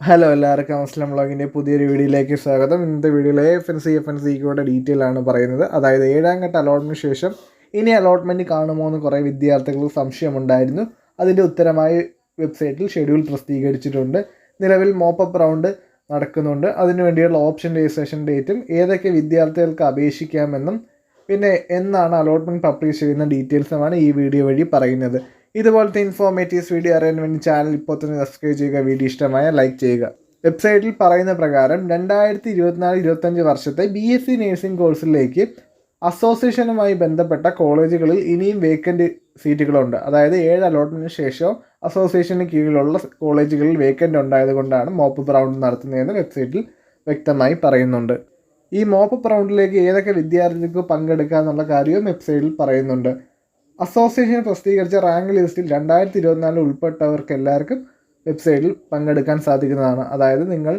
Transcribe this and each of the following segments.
Hello എല്ലാവർക്കും അസ്ലാം വ്ളോഗിന്റെ പുതിയൊരു വീഡിയോയിലേക്ക് സ്വാഗതം. ഇന്നത്തെ വീഡിയോയിൽ F N C F N സിക്കുടെ detail ആണ് പറയുന്നത്. അതായത് ഏഴാം ഘട്ട അലോട്ട്മെന്റ് ശേഷം ഇനി അലോട്ട്മെന്റ് കാണുമോ എന്ന് കുറേ വിദ്യാർത്ഥികൾക്ക് സംശയമുണ്ടായിരുന്നു. അതിന്റെ ഉത്തരമായി വെബ്സൈറ്റിൽ ഷെഡ്യൂൾ പ്രസിദ്ധീകരിച്ചിട്ടുണ്ട്. നിലവിൽ മോപ്പപ്പ് റൗണ്ട് നടക്കുന്നുണ്ട്. അതിനു വേണ്ടിയുള്ള ഓപ്ഷൻ രജിസ്ട്രേഷൻ ഡേറ്റും ഏതൊക്കെ വിദ്യാർത്ഥികൾക്ക് അപേക്ഷിക്കാമെന്നും പിന്നെ എന്നാണ് അലോട്ട്മെന്റ് പബ്ലിഷ് ചെയ്യുന്ന ഡീറ്റെയിൽസുമാണ് ഈ വീഡിയോ വഴി പറയുന്നത്. ഇതുപോലത്തെ ഇൻഫോർമേറ്റീവ്സ് വീഡിയോ അറിയാൻ വേണ്ടി ചാനൽ ഇപ്പോൾ തന്നെ സബ്സ്ക്രൈബ് ചെയ്യുക വീഡിയോ ഇഷ്ടമായ ലൈക്ക് ചെയ്യുക. വെബ്സൈറ്റിൽ പറയുന്ന പ്രകാരം രണ്ടായിരത്തി ഇരുപത്തിനാല് ഇരുപത്തഞ്ച് വർഷത്തെ ബി എസ് സി നേഴ്സിംഗ് കോഴ്സിലേക്ക് അസോസിയേഷനുമായി ബന്ധപ്പെട്ട കോളേജുകളിൽ ഇനിയും വേക്കന്റ് സീറ്റുകളുണ്ട് അതായത് ഏഴ് അലോട്ട്മെന്റിന് ശേഷം അസോസിയേഷന് കീഴിലുള്ള കോളേജുകളിൽ വേക്കന്റ് ഉണ്ടായതുകൊണ്ടാണ് മോപ്പ് റൗണ്ട് നടത്തുന്നതെന്ന് വെബ്സൈറ്റിൽ വ്യക്തമായി പറയുന്നുണ്ട്. ഈ മോപ്പ് റൗണ്ടിലേക്ക് ഏതൊക്കെ വിദ്യാർത്ഥികൾക്ക് പങ്കെടുക്കുക എന്നുള്ള കാര്യവും വെബ്സൈറ്റിൽ പറയുന്നുണ്ട്. അസോസിയേഷൻ പ്രസിദ്ധീകരിച്ച റാങ്ക് ലിസ്റ്റിൽ രണ്ടായിരത്തി ഇരുപത്തിനാലിൽ ഉൾപ്പെട്ടവർക്ക് എല്ലാവർക്കും വെബ്സൈറ്റിൽ പങ്കെടുക്കാൻ സാധിക്കുന്നതാണ്. അതായത് നിങ്ങൾ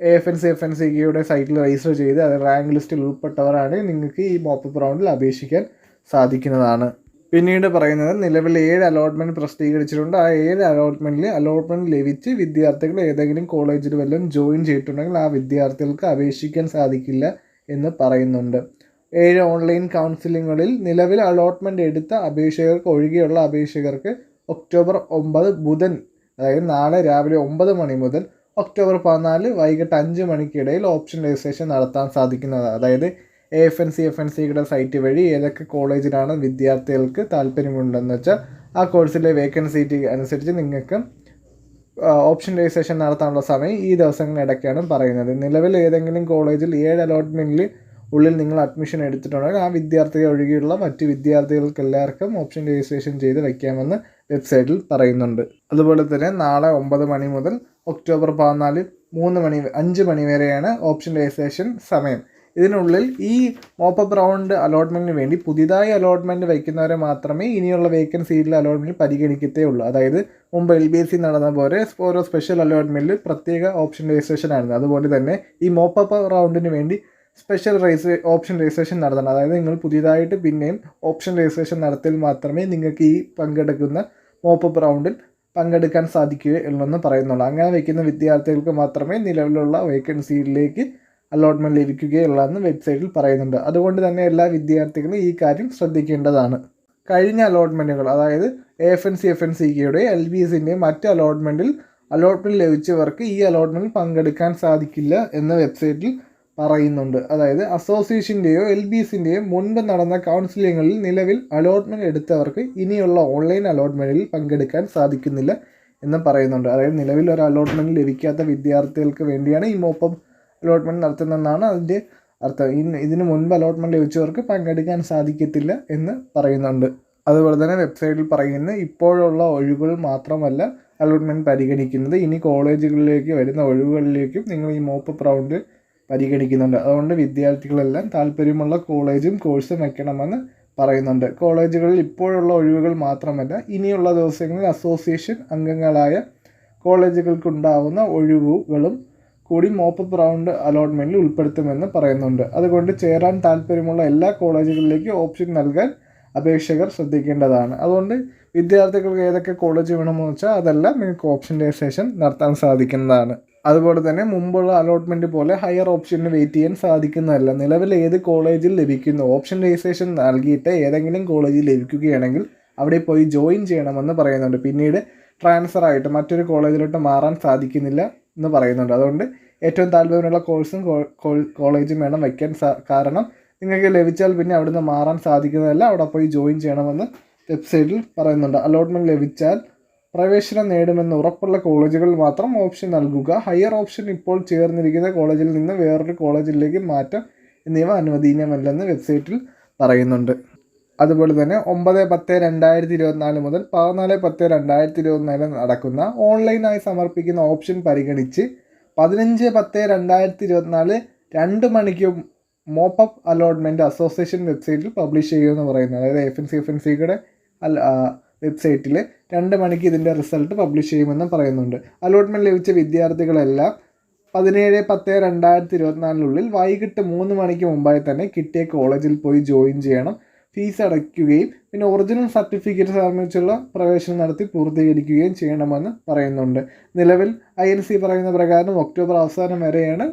A F N C F N C കെയുടെ സൈറ്റിൽ രജിസ്റ്റർ ചെയ്ത് അത് റാങ്ക് ലിസ്റ്റിൽ ഉൾപ്പെട്ടവരാണെങ്കിൽ നിങ്ങൾക്ക് ഈ മോപ്പപ്പ് റൗണ്ടിൽ അപേക്ഷിക്കാൻ സാധിക്കുന്നതാണ്. പിന്നീട് പറയുന്നത് നിലവിൽ ഏഴ് അലോട്ട്മെന്റ് പ്രസിദ്ധീകരിച്ചിട്ടുണ്ട്. ആ ഏഴ് അലോട്ട്മെന്റിൽ അലോട്ട്മെന്റ് ലഭിച്ച് വിദ്യാർത്ഥികൾ ഏതെങ്കിലും കോളേജിൽ വല്ലതും ജോയിൻ ചെയ്തിട്ടുണ്ടെങ്കിൽ ആ വിദ്യാർത്ഥികൾക്ക് അപേക്ഷിക്കാൻ സാധിക്കില്ല എന്ന് പറയുന്നുണ്ട്. ഏഴ് ഓൺലൈൻ കൗൺസിലിങ്ങുകളിൽ നിലവിൽ അലോട്ട്മെന്റ് എടുത്ത അപേക്ഷകർക്ക് ഒഴികെയുള്ള അപേക്ഷകർക്ക് ഒക്ടോബർ ഒമ്പത് ബുധൻ അതായത് നാളെ രാവിലെ ഒമ്പത് മണി മുതൽ ഒക്ടോബർ പതിനാല് വൈകിട്ട് അഞ്ച് മണിക്കിടയിൽ ഓപ്ഷൻ രജിസ്ട്രേഷൻ നടത്താൻ സാധിക്കുന്നതാണ് അതായത് A F N C F N സിയുടെ സൈറ്റ് വഴി ഏതൊക്കെ കോളേജിലാണ് വിദ്യാർത്ഥികൾക്ക് താല്പര്യമുണ്ടെന്ന് വെച്ചാൽ ആ കോഴ്സിലെ വേക്കൻസി അനുസരിച്ച് നിങ്ങൾക്ക് ഓപ്ഷൻ രജിസ്ട്രേഷൻ നടത്താനുള്ള സമയം ഈ ദിവസങ്ങളിടയ്ക്കാണ് പറയുന്നത്. നിലവിൽ ഏതെങ്കിലും കോളേജിൽ ഏഴ് അലോട്ട്മെന്റിൽ ഉള്ളിൽ നിങ്ങൾ അഡ്മിഷൻ എടുത്തിട്ടുണ്ടെങ്കിൽ ആ വിദ്യാർത്ഥികൾ ഒഴികെയുള്ള മറ്റ് വിദ്യാർത്ഥികൾക്ക് എല്ലാവർക്കും ഓപ്ഷൻ രജിസ്ട്രേഷൻ ചെയ്ത് വയ്ക്കാമെന്ന് വെബ്സൈറ്റിൽ പറയുന്നുണ്ട്. അതുപോലെ തന്നെ നാളെ ഒമ്പത് മണി മുതൽ ഒക്ടോബർ പതിനാല് മൂന്ന് മണി അഞ്ച് മണി വരെയാണ് ഓപ്ഷൻ രജിസ്ട്രേഷൻ സമയം. ഇതിനുള്ളിൽ ഈ മോപ്പപ്പ് റൗണ്ട് അലോട്ട്മെന്റിന് വേണ്ടി പുതിയതായി അലോട്ട്മെന്റ് വയ്ക്കുന്നവരെ മാത്രമേ ഇനിയുള്ള വേക്കൻസിയിൽ അലോട്ട്മെന്റ് പരിഗണിക്കത്തേ ഉള്ളൂ അതായത് മുമ്പ് എൽ ബി എസ് സി നടന്ന പോലെ ഓരോ സ്പെഷ്യൽ അലോട്ട്മെന്റിൽ പ്രത്യേക ഓപ്ഷൻ രജിസ്ട്രേഷൻ ആയിരുന്നു. അതുപോലെ തന്നെ ഈ മോപ്പപ്പ് റൗണ്ടിന് വേണ്ടി സ്പെഷ്യൽ രജിസ്ട്രേ ഓപ്ഷൻ രജിസ്ട്രേഷൻ നടത്തണം. അതായത് നിങ്ങൾ പുതിയതായിട്ട് പിന്നെയും ഓപ്ഷൻ രജിസ്ട്രേഷൻ നടത്തിയാൽ മാത്രമേ നിങ്ങൾക്ക് ഈ പങ്കെടുക്കുന്ന മോപ്പപ്പ് റൗണ്ടിൽ പങ്കെടുക്കാൻ സാധിക്കുകയുള്ളൂ എന്ന് പറയുന്നുള്ളൂ. അങ്ങനെ വയ്ക്കുന്ന വിദ്യാർത്ഥികൾക്ക് മാത്രമേ നിലവിലുള്ള വേക്കൻസിയിലേക്ക് അലോട്ട്മെന്റ് ലഭിക്കുകയുള്ളൂ എന്ന് വെബ്സൈറ്റിൽ പറയുന്നുണ്ട്. അതുകൊണ്ട് തന്നെ എല്ലാ വിദ്യാർത്ഥികളും ഈ കാര്യം ശ്രദ്ധിക്കേണ്ടതാണ്. കഴിഞ്ഞ അലോട്ട്മെന്റുകൾ അതായത് A F N C F N C കെയുടെ എൽ ബി എസിന്റെയും മറ്റ് അലോട്ട്മെന്റിൽ അലോട്ട്മെന്റ് ലഭിച്ചവർക്ക് ഈ അലോട്ട്മെന്റിൽ പങ്കെടുക്കാൻ സാധിക്കില്ല എന്ന് വെബ്സൈറ്റിൽ പറയുന്നുണ്ട്. അതായത് അസോസിയേഷന്റെയോ എൽ ബി എസിന്റെയോ മുൻപ് നടന്ന കൗൺസിലിങ്ങുകളിൽ നിലവിൽ അലോട്ട്മെന്റ് എടുത്തവർക്ക് ഇനിയുള്ള ഓൺലൈൻ അലോട്ട്മെന്റിൽ പങ്കെടുക്കാൻ സാധിക്കുന്നില്ല എന്ന് പറയുന്നുണ്ട്. അതായത് നിലവിൽ ഒരു അലോട്ട്മെന്റ് ലഭിക്കാത്ത വിദ്യാർത്ഥികൾക്ക് വേണ്ടിയാണ് ഈ മോപ്പം അലോട്ട്മെന്റ് നടത്തുന്നതെന്നാണ് അതിന്റെ അർത്ഥം. ഇതിന് മുൻപ് അലോട്ട്മെന്റ് ലഭിച്ചവർക്ക് പങ്കെടുക്കാൻ സാധിക്കത്തില്ല എന്ന് പറയുന്നുണ്ട്. അതുപോലെ തന്നെ വെബ്സൈറ്റിൽ പറയുന്ന ഇപ്പോഴുള്ള ഒഴിവുകൾ മാത്രമല്ല അലോട്ട്മെന്റ് പരിഗണിക്കുന്നത്. ഇനി കോളേജുകളിലേക്ക് വരുന്ന ഒഴിവുകളിലേക്കും നിങ്ങൾ ഈ മോപ്പ് റൗണ്ട് പരിഗണിക്കുന്നുണ്ട്. അതുകൊണ്ട് വിദ്യാർത്ഥികളെല്ലാം താല്പര്യമുള്ള കോളേജും കോഴ്സും വയ്ക്കണമെന്ന് പറയുന്നുണ്ട്. കോളേജുകളിൽ ഇപ്പോഴുള്ള ഒഴിവുകൾ മാത്രമല്ല ഇനിയുള്ള ദിവസങ്ങളിൽ അസോസിയേഷൻ അംഗങ്ങളായ കോളേജുകൾക്കുണ്ടാവുന്ന ഒഴിവുകളും കൂടി മോപ്പപ്പ് റൗണ്ട് അലോട്ട്മെന്റിൽ ഉൾപ്പെടുത്തുമെന്ന് പറയുന്നുണ്ട്. അതുകൊണ്ട് ചേരാൻ താല്പര്യമുള്ള എല്ലാ കോളേജുകളിലേക്കും ഓപ്ഷൻ നൽകാൻ അപേക്ഷകർ ശ്രദ്ധിക്കേണ്ടതാണ്. അതുകൊണ്ട് വിദ്യാർത്ഥികൾക്ക് ഏതൊക്കെ കോളേജ് വേണമെന്ന് വെച്ചാൽ അതെല്ലാം നിങ്ങൾക്ക് ഓപ്ഷൻ രജിസ്ട്രേഷൻ നടത്താൻ സാധിക്കുന്നതാണ്. അതുപോലെ തന്നെ മുമ്പുള്ള അലോട്ട്മെന്റ് പോലെ ഹയർ ഓപ്ഷന് വെയിറ്റ് ചെയ്യാൻ സാധിക്കുന്നതല്ല. നിലവിൽ ഏത് കോളേജിൽ ലഭിക്കുന്നു? ഓപ്ഷൻ രജിസ്ട്രേഷൻ നൽകിയിട്ട് ഏതെങ്കിലും കോളേജിൽ ലഭിക്കുകയാണെങ്കിൽ അവിടെ പോയി ജോയിൻ ചെയ്യണമെന്ന് പറയുന്നുണ്ട്. പിന്നീട് ട്രാൻസ്ഫർ ആയിട്ട് മറ്റൊരു കോളേജിലോട്ട് മാറാൻ സാധിക്കുന്നില്ല എന്ന് പറയുന്നുണ്ട്. അതുകൊണ്ട് ഏറ്റവും താല്പര്യമുള്ള കോഴ്സും കോളേജും വേണം വയ്ക്കാൻ കാരണം നിങ്ങൾക്ക് ലഭിച്ചാൽ പിന്നെ അവിടുന്ന് മാറാൻ സാധിക്കുന്നതല്ല. അവിടെ പോയി ജോയിൻ ചെയ്യണമെന്ന് വെബ്സൈറ്റിൽ പറയുന്നുണ്ട്. അലോട്ട്മെന്റ് ലഭിച്ചാൽ പ്രവേശനം നേടുമെന്ന് ഉറപ്പുള്ള കോളേജുകൾ മാത്രം ഓപ്ഷൻ നൽകുക. ഹയർ ഓപ്ഷൻ ഇപ്പോൾ ചേർന്നിരിക്കുന്ന കോളേജിൽ നിന്ന് വേറൊരു കോളേജിലേക്ക് മാറ്റം എന്നിവ അനുവദനീയമല്ലെന്ന് വെബ്സൈറ്റിൽ പറയുന്നുണ്ട്. അതുപോലെ തന്നെ ഒമ്പത് പത്ത് രണ്ടായിരത്തി ഇരുപത്തിനാല് മുതൽ പതിനാല് പത്ത് രണ്ടായിരത്തി ഇരുപത്തിനാല് നടക്കുന്ന ഓൺലൈനായി സമർപ്പിക്കുന്ന ഓപ്ഷൻ പരിഗണിച്ച് പതിനഞ്ച് പത്ത് രണ്ടായിരത്തി ഇരുപത്തിനാല് രണ്ട് മണിക്ക് മോപ്പപ്പ് അലോട്ട്മെന്റ് അസോസിയേഷൻ വെബ്സൈറ്റിൽ പബ്ലിഷ് ചെയ്യുമെന്ന് പറയുന്നത്. അതായത് F N C F N സിയുടെ വെബ്സൈറ്റിൽ രണ്ട് മണിക്ക് ഇതിന്റെ റിസൾട്ട് പബ്ലിഷ് ചെയ്യുമെന്നും പറയുന്നുണ്ട്. അലോട്ട്മെന്റ് ലഭിച്ച വിദ്യാർത്ഥികളെല്ലാം പതിനേഴ് പത്ത് രണ്ടായിരത്തി ഇരുപത്തിനാലിനുള്ളിൽ വൈകിട്ട് മൂന്ന് മണിക്ക് മുമ്പായി തന്നെ കിട്ടിയ കോളേജിൽ പോയി ജോയിൻ ചെയ്യണം. ഫീസ് അടയ്ക്കുകയും പിന്നെ ഒറിജിനൽ സർട്ടിഫിക്കറ്റ് സമർപ്പിച്ചുള്ള പ്രവേശനം നടത്തി പൂർത്തീകരിക്കുകയും ചെയ്യണമെന്ന് പറയുന്നുണ്ട്. നിലവിൽ ഐ എൻ സി പറയുന്ന പ്രകാരം ഒക്ടോബർ അവസാനം വരെയാണ്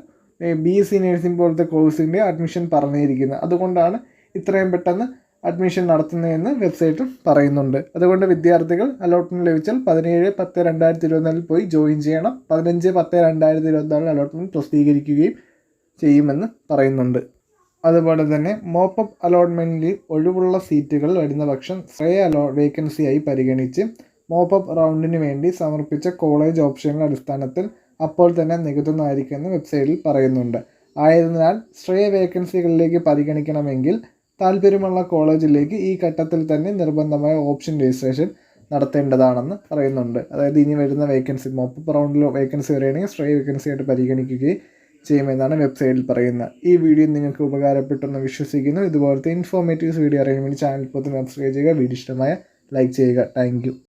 ബി എസ് സി നഴ്സിംഗ് പോലത്തെ കോഴ്സിന്റെ അഡ്മിഷൻ പറഞ്ഞിരിക്കുന്നത്. അതുകൊണ്ടാണ് ഇത്രയും പെട്ടെന്ന് അഡ്മിഷൻ നടത്തുന്നതെന്ന് വെബ്സൈറ്റിൽ പറയുന്നുണ്ട്. അതുകൊണ്ട് വിദ്യാർത്ഥികൾ അലോട്ട്മെന്റ് ലഭിച്ചാൽ പതിനേഴ് പത്ത് രണ്ടായിരത്തി ഇരുപത്തിനാലിൽ പോയി ജോയിൻ ചെയ്യണം. പതിനഞ്ച് പത്ത് രണ്ടായിരത്തി ഇരുപത്തിനാലിൽ അലോട്ട്മെന്റ് പ്രസിദ്ധീകരിക്കുകയും ചെയ്യുമെന്ന് പറയുന്നുണ്ട്. അതുപോലെ തന്നെ മോപ്പ് അപ്പ് അലോട്ട്മെന്റിൽ ഒഴിവുള്ള സീറ്റുകൾ വരുന്ന പക്ഷം ശ്രേയ അലോ വേക്കൻസിയായി പരിഗണിച്ച് മോപ്പ് അപ്പ് റൗണ്ടിന് വേണ്ടി സമർപ്പിച്ച കോളേജ് ഓപ്ഷനുകളുടെ അടിസ്ഥാനത്തിൽ അപ്പോൾ തന്നെ നികത്തുന്നതായിരിക്കുമെന്ന് വെബ്സൈറ്റിൽ പറയുന്നുണ്ട്. ആയതിനാൽ ശ്രേയ വേക്കൻസികളിലേക്ക് പരിഗണിക്കണമെങ്കിൽ താല്പര്യമുള്ള കോളേജിലേക്ക് ഈ ഘട്ടത്തിൽ തന്നെ നിർബന്ധമായ ഓപ്ഷൻ രജിസ്ട്രേഷൻ നടത്തേണ്ടതാണെന്ന് പറയുന്നുണ്ട്. അതായത് ഇനി വരുന്ന വേക്കൻസി മോപ്പപ്പ് റൗണ്ടിൽ വേക്കൻസി വരികയാണെങ്കിൽ ശ്രേയ വേക്കൻസി ആയിട്ട് പരിഗണിക്കുകയും ചെയ്യുമെന്നാണ് വെബ്സൈറ്റിൽ പറയുന്നത്. ഈ വീഡിയോ നിങ്ങൾക്ക് ഉപകാരപ്പെട്ടെന്ന് വിശ്വസിക്കുന്നു. ഇതുപോലത്തെ ഇൻഫോർമേറ്റീവ്സ് വീഡിയോ അറിയാൻ വേണ്ടി ചാനൽ ഇപ്പോൾ സബ്സ്ക്രൈബ് ചെയ്യുക. വീഡിയോ ഇഷ്ടമായ ലൈക്ക് ചെയ്യുക. താങ്ക്